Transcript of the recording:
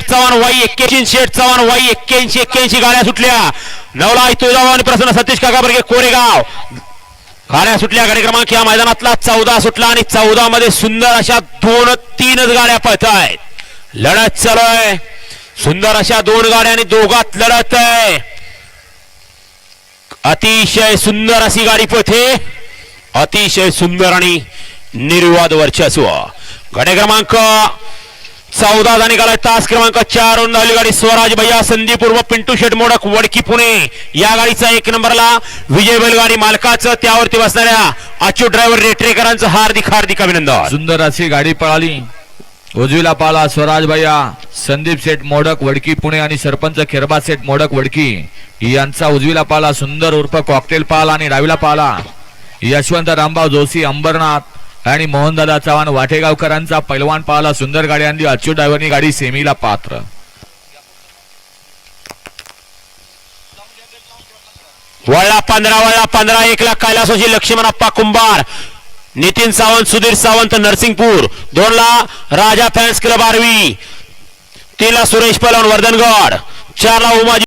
शेठ चव्हाण वाई एक्क्याऐंशी शेठ चव्हाण वाई एक्क्याऐंशी एक्क्याऐंशी गाड्या सुटल्या. नवला तुळजाभाऊ आणि प्रसन्न सतीश काका बर्गे कोरेगाव. गाड्या सुटल्या गाडी क्रमांक या मैदानातला चौदा सुटला आणि चौदा मध्ये सुंदर अशा दोन तीनच गाड्या पळत आहेत लढत चालू आहे. सुंदर अशा दोन गाड्या आणि दोघात लढत आहे. अतिशय सुंदर अशी गाडी पळते. अतिशय सुंदर आणि निर्वाद वर्चस्व. गाड्या क्रमांक चौदा दा निघाला तास क्रमांक चार वरून धावली गाडी स्वराज भैया संदीप उर्फ पिंटू शेट मोडक वडकी पुणे। या गाडीचा एक नंबरला विजय बैलगाडी मालकाचं त्यावरती बसणाऱ्या अच्युत ड्रायव्हर रेटरेकरांचं हार्दिक हार्दिक अभिनंदन. सुंदर अशी गाडी पळाली. उजवीला पाला स्वराज भैया संदीप शेठ मोडक वडकी पुणे आणि सरपंच खेरबा शेठ मोडक वडकी. यांचा उजवीला पाला सुंदर उर्फ कॉकटेल पाला आणि डावीला पाला. यशवंत रामभाव जोशी अंबरनाथ. आणि मोहनदादा चव्हाण वाटेगावकरांचा पैलवान पाहला. सुंदर गाडी आणली. अच्युत ड्रायव्हरनी गाडी सेमीला पात्र. वळला पंधरा वळला पंधरा. एक लाख कैलासोशी लक्ष्मणप्पा कुंभार. नितीन सावंत सुधीर सावंत नरसिंगपूर. दोनला राजा फॅन्स क्लब आरवी. तीनला सुरेश पलवण वर्धनगड. चारला उमाजी